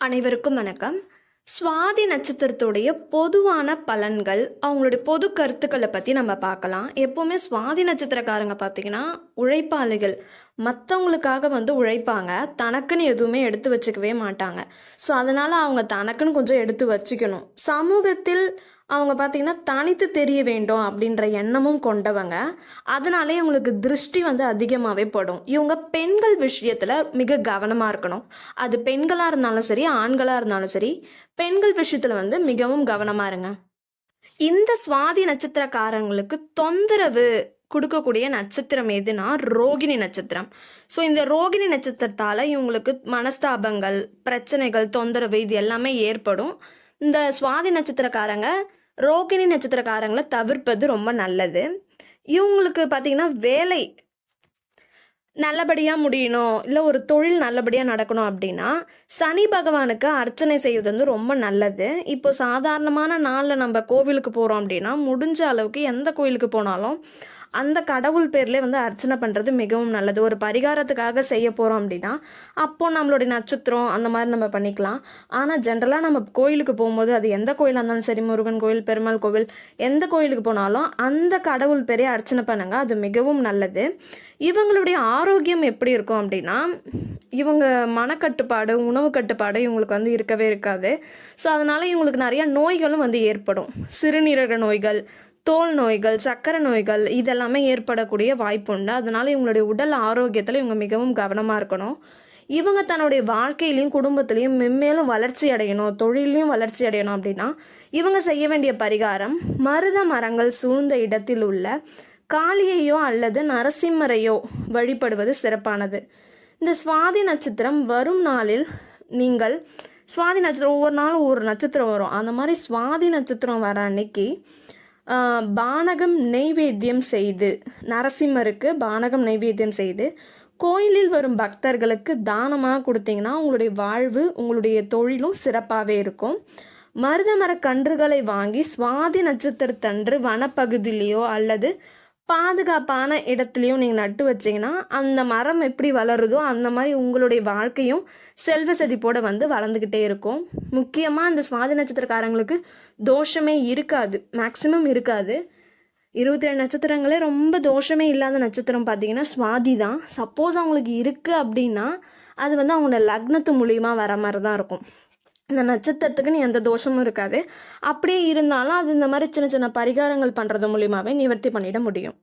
அனைவருக்கும் வணக்கம். சுவாதி நட்சத்திரத்துடைய பொதுவான பலன்கள் அவங்களுடைய பொது கருத்துக்களை பற்றி நம்ம பார்க்கலாம். எப்போவுமே சுவாதி நட்சத்திரக்காரங்க பார்த்தீங்கன்னா உழைப்பாளிகள். மற்றவங்களுக்காக வந்து உழைப்பாங்க. தனக்குன்னு எதுவுமே எடுத்து வச்சுக்கவே மாட்டாங்க. ஸோ அதனால் அவங்க தனக்குன்னு கொஞ்சம் எடுத்து வச்சுக்கணும். சமூகத்தில் அவங்க பார்த்தீங்கன்னா தனித்து தெரிய வேண்டும் அப்படின்ற எண்ணமும் கொண்டவங்க. அதனாலே இவங்களுக்கு திருஷ்டி வந்து அதிகமாகவே படும். இவங்க பெண்கள் விஷயத்தில் மிக கவனமாக இருக்கணும். அது பெண்களாக இருந்தாலும் சரி ஆண்களாக இருந்தாலும் சரி பெண்கள் விஷயத்தில் வந்து மிகவும் கவனமாக இருங்க. இந்த சுவாதி நட்சத்திரக்காரங்களுக்கு தொந்தரவு கொடுக்கக்கூடிய நட்சத்திரம் எதுனா ரோகிணி நட்சத்திரம். ஸோ இந்த ரோகிணி நட்சத்திரத்தால் இவங்களுக்கு மனஸ்தாபங்கள் பிரச்சனைகள் தொந்தரவு இது எல்லாமே ஏற்படும். இந்த சுவாதி நட்சத்திரக்காரங்க ரோகிணி நட்சத்திரக்காரங்களை தவிர்ப்பது ரொம்ப நல்லது. இவங்களுக்கு பார்த்தீங்கன்னா வேலை நல்லபடியாக முடியணும் இல்லை ஒரு தொழில் நல்லபடியாக நடக்கணும் அப்படின்னா சனி பகவானுக்கு அர்ச்சனை செய்வது வந்து ரொம்ப நல்லது. இப்போ சாதாரணமான நாளில் நம்ம கோவிலுக்கு போகிறோம் அப்படின்னா முடிஞ்ச அளவுக்கு எந்த கோயிலுக்கு போனாலும் அந்த கடவுள் பேர்லேயே வந்து அர்ச்சனை பண்ணுறது மிகவும் நல்லது. ஒரு பரிகாரத்துக்காக செய்ய போகிறோம் அப்படின்னா அப்போது நம்மளுடைய நட்சத்திரம் அந்த மாதிரி நம்ம பண்ணிக்கலாம். ஆனால் ஜென்ரலாக நம்ம கோயிலுக்கு போகும்போது அது எந்த கோயிலாக இருந்தாலும் சரி முருகன் கோயில் பெருமாள் கோவில் எந்த கோயிலுக்கு போனாலும் அந்த கடவுள் பேரே அர்ச்சனை பண்ணுங்க. அது மிகவும் நல்லது. இவங்களுடைய ஆரோக்கியம் எப்படி இருக்கும் அப்படின்னா இவங்க மனக்கட்டுப்பாடு உணவு கட்டுப்பாடு இவங்களுக்கு வந்து இருக்கவே இருக்காது. ஸோ அதனால் இவங்களுக்கு நிறைய நோய்களும் வந்து ஏற்படும். சிறுநீரக நோய்கள் தோல் நோய்கள் சக்கரை நோய்கள் இதெல்லாமே ஏற்படக்கூடிய வாய்ப்பு உண்டு. அதனால் இவங்களுடைய உடல் ஆரோக்கியத்தில் இவங்க மிகவும் கவனமாக இருக்கணும். இவங்க தன்னுடைய வாழ்க்கையிலையும் குடும்பத்திலையும் மென்மேலும் வளர்ச்சி அடையணும் தொழிலையும் வளர்ச்சி அடையணும் அப்படின்னா இவங்க செய்ய வேண்டிய பரிகாரம் மருத மரங்கள் சூழ்ந்த இடத்தில் உள்ள காளியையோ அல்லது நரசிம்மரையோ வழிபடுவது சிறப்பானது. இந்த சுவாதி நட்சத்திரம் வரும் நாளில் நீங்கள் சுவாதி நட்சத்திரம் ஒவ்வொரு நாளும் ஒவ்வொரு நட்சத்திரம் வரும். அந்த மாதிரி சுவாதி நட்சத்திரம் வர அன்னைக்கு பானகம் நெய்வேத்தியம் செய்து நரசிம்மருக்கு பானகம் நெய்வேத்தியம் செய்து கோயிலில் வரும் பக்தர்களுக்கு தானமாக கொடுத்தீங்கன்னா உங்களுடைய வாழ்வு உங்களுடைய தொழிலும் சிறப்பாகவே இருக்கும். மருதமர கன்றுகளை வாங்கி சுவாதி நட்சத்திரத்தன்று வனப்பகுதியிலேயோ அல்லது பாதுகாப்பான இடத்துலையும் நீங்கள் நட்டு வச்சீங்கன்னா அந்த மரம் எப்படி வளருதோ அந்த மாதிரி உங்களுடைய வாழ்க்கையும் செல்வ செழிப்போடு வந்து வளர்ந்துக்கிட்டே இருக்கும். முக்கியமாக அந்த சுவாதி நட்சத்திரக்காரங்களுக்கு தோஷமே இருக்காது. மேக்சிமம் இருக்காது. இருபத்தி ரெண்டு நட்சத்திரங்களே ரொம்ப தோஷமே இல்லாத நட்சத்திரம் பார்த்தீங்கன்னா சுவாதி தான். சப்போஸ் அவங்களுக்கு இருக்குது அப்படின்னா அது வந்து அவங்களோட லக்னத்து மூலியமாக வர மாதிரி தான் இருக்கும். இந்த நட்சத்திரத்துக்குன்னு எந்த தோஷமும் இருக்காது. அப்படியே இருந்தாலும் அது இந்த மாதிரி சின்ன சின்ன பரிகாரங்கள் பண்ணுறது மூலியமாகவே நிவர்த்தி பண்ணிட முடியும்.